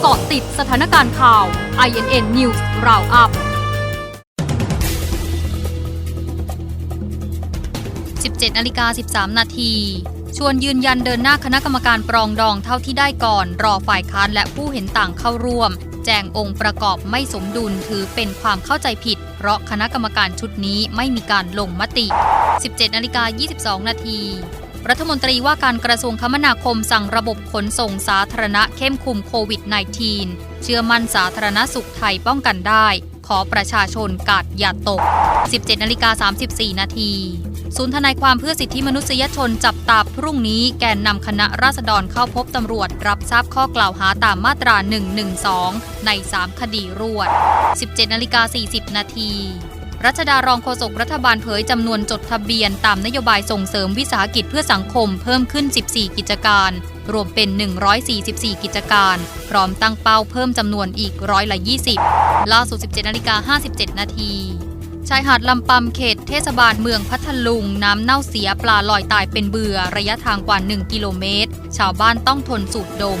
เกาะติดสถานการณ์ข่าว INN News Roundup 17นาฬิกา13 นาทีชวนยืนยันเดินหน้าคณะกรรมการปรองดองเท่าที่ได้ก่อน รอฝ่ายค้านและผู้เห็นต่างเข้าร่วม แจงองค์ประกอบไม่สมดุลถือเป็นความเข้าใจผิด เพราะคณะกรรมการชุดนี้ไม่มีการลงมติ 17นาฬิกา22 นาที รัฐมนตรีว่าการกระทรวงคมนาคมสั่งระบบขนส่งสาธารณะเข้มคุมโควิด -19 เชื่อมั่นสาธารณสุขไทยป้องกันได้ ขอประชาชนกาดอย่าตก 17นาฬิกา34 นาทีศูนย์ทนายความเพื่อสิทธิมนุษยชนจับตาพรุ่งนี้แกนนำคณะราษฎรเข้าพบตำรวจ รับทราบข้อกล่าวหาตามมาตรา 112 ใน 3 คดีรวด 17นาฬิกา40 นาที รัชดารองโฆษกรัฐบาลเผยจำนวนจดทะเบียนตามนโยบายส่งเสริมวิสาหกิจเพื่อสังคมเพิ่มขึ้น 14 กิจการ รวมเป็น 144 กิจการ พร้อมตั้งเป้าเพิ่มจำนวนอีกร้อยละ 20 ล่าสุด 17นาฬิกา57 นาทีชายหาดลำปำเขตเทศบาลเมืองพัทลุง น้ำเน่าเสียปลาลอยตายเป็นเบื่อระยะทางกว่า 1 กิโลเมตร ชาวบ้านต้องทนสูดดม